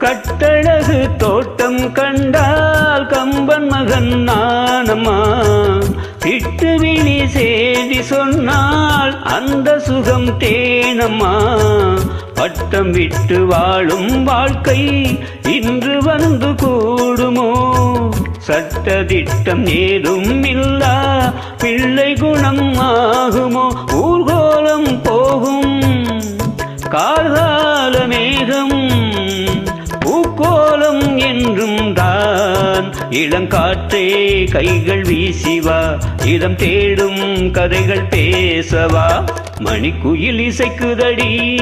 கட்டழகு தோட்டம் கண்டால் கம்பன் மகன் நானம்மா. திட்டு விழி சேதி சொன்னால் அந்த சுகம் தேனம்மா. பட்டம் விட்டு வாழும் வாழ்க்கை இன்று வந்து கூடுமோ? சட்டதிட்டம் ஏதும் இல்லா பிள்ளை குணம் ஆகுமோ? ஊர்கோலம் போகும். கால்கால மேகம் பூக்கோலம் என்றும் தான். இளங்காற்றே கைகள் வீசிவா. இதம் தேடும் கதைகள் பேசவா. மணிக்குயில் இசைக்குதடி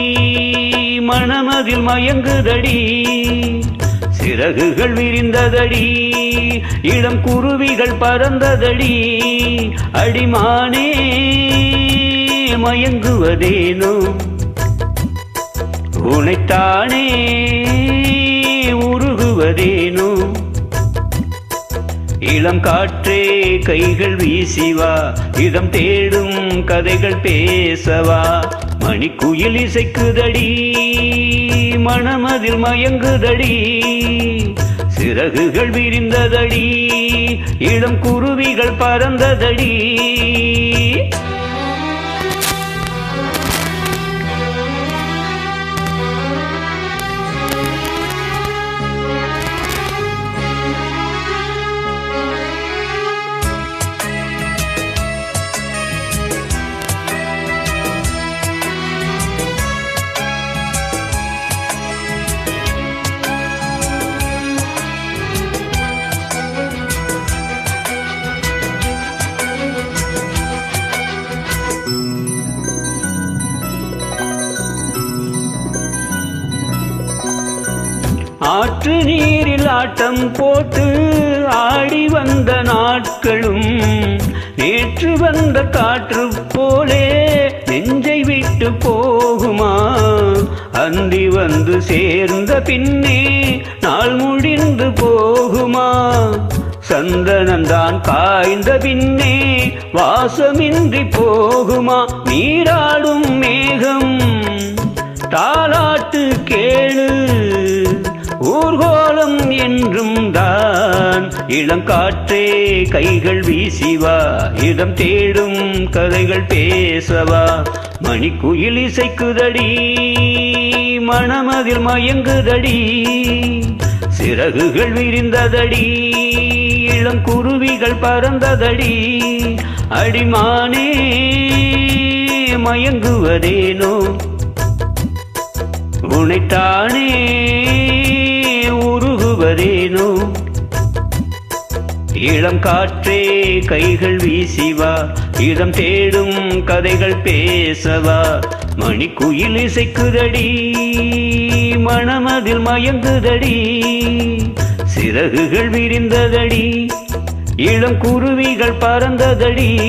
மனமதில் மயங்குதடி. சிறகுகள் விரிந்ததடி இளம் குருவிகள் பறந்ததடி. அடிமானே மயங்குவதேனோ? உனைத்தானே உருகுவதேனோ இளம் காற்றே கைகள் வீசிவா இதம் தேடும் கதைகள் பேசவா. மணிக்குயில் இசைக்குதடி மனமதில் மயங்குதடி சிறகுகள் விரிந்ததடி இளம் குருவிகள் பறந்ததடி. ஆற்று நீரில் ஆட்டம் போட்டு ஆடி வந்த நாட்களும் நேற்று வந்த காற்று போலே நெஞ்சை விட்டு போகுமா? அந்தி வந்து சேர்ந்த பின்னே நாள் முடிந்து போகுமா? சந்தனந்தான் காய்ந்த பின்னே வாசமின்றி போகுமா? நீராடும் மேகம் தாளாட்டு கேளு ஊர்கோலம் என்றும் தான். இளங்காற்றே கைகள் வீசிவா. இடம் தேடும் கதைகள் பேசவா. மணிக்குயில் இசைக்குதடி மணமதில் மயங்குதடி. சிறகுகள் விரிந்ததடி இளம் குருவிகள் பறந்ததடி. அடிமானே மயங்குவதேனோ? உனைத்தானே உருகுவதேனோ? இளம் காற்றே கைகள் வீசிவா இடம் தேடும் கதைகள் பேசவா. மணிக்குயில் இசைக்குதடி மணமதில் மயங்குதடி சிறகுகள் விரிந்ததடி இளம் குருவிகள் பறந்ததடி.